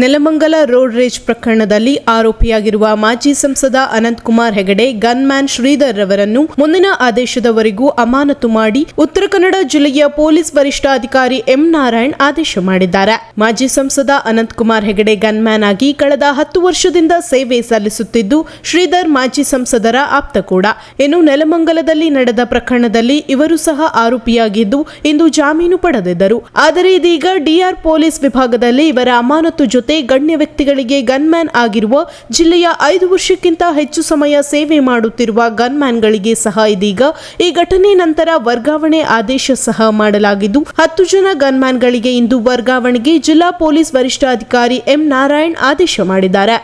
Nelamangala road ರೇಜ್ ಪ್ರಕರಣದಲ್ಲಿ ಆರೋಪಿಯಾಗಿರುವ ಮಾಜಿ ಸಂಸದ ಅನಂತಕುಮಾರ್ ಹೆಗಡೆ, ಗನ್ಮ್ಯಾನ್ ಶ್ರೀಧರ್ ರವರನ್ನು ಮುಂದಿನ ಆದೇಶದವರೆಗೂ ಅಮಾನತು ಮಾಡಿ ಉತ್ತರ ಕನ್ನಡ ಜಿಲ್ಲೆಯ ಪೊಲೀಸ್ ವರಿಷ್ಠಾಧಿಕಾರಿ ಎಂ ನಾರಾಯಣ್ ಆದೇಶ ಮಾಡಿದ್ದಾರೆ. ಮಾಜಿ ಸಂಸದ ಅನಂತಕುಮಾರ್ ಹೆಗಡೆ ಗನ್ಮ್ಯಾನ್ ಆಗಿ ಕಳೆದ ಹತ್ತು ವರ್ಷದಿಂದ ಸೇವೆ ಸಲ್ಲಿಸುತ್ತಿದ್ದು, ಶ್ರೀಧರ್ ಮಾಜಿ ಸಂಸದರ ಆಪ್ತ ಕೂಡ. ಇನ್ನು ನೆಲಮಂಗಲದಲ್ಲಿ ನಡೆದ ಪ್ರಕರಣದಲ್ಲಿ ಇವರು ಸಹ ಆರೋಪಿಯಾಗಿದ್ದು, ಇಂದು ಜಾಮೀನು ಪಡೆದಿದ್ದರು. ಆದರೆ ಇದೀಗ ಡಿಆರ್ ಪೊಲೀಸ್ ವಿಭಾಗದಲ್ಲಿ ಇವರ ಅಮಾನತು ಜೊತೆ ಗಣ್ಯ ವ್ಯಕ್ತಿಗಳಿಗೆ ಗನ್ಮ್ಯಾನ್ ಆಗಿರುವ ಜಿಲ್ಲೆಯ ಐದು ವರ್ಷಕ್ಕಿಂತ ಹೆಚ್ಚು ಸಮಯ ಸೇವೆ ಮಾಡುತ್ತಿರುವ ಗನ್ಮ್ಯಾನ್ಗಳಿಗೆ ಸಹ ಇದೀಗ ಈ ಘಟನೆ ನಂತರ ವರ್ಗಾವಣೆ ಆದೇಶ ಸಹ ಮಾಡಲಾಗಿದ್ದು, ಹತ್ತು ಜನ ಗನ್ಮ್ಯಾನ್ಗಳಿಗೆ ಇಂದು ವರ್ಗಾವಣೆಗೆ ಜಿಲ್ಲಾ ಪೊಲೀಸ್ ವರಿಷ್ಠಾಧಿಕಾರಿ ಎಂ ನಾರಾಯಣ್ ಆದೇಶ ಮಾಡಿದ್ದಾರೆ.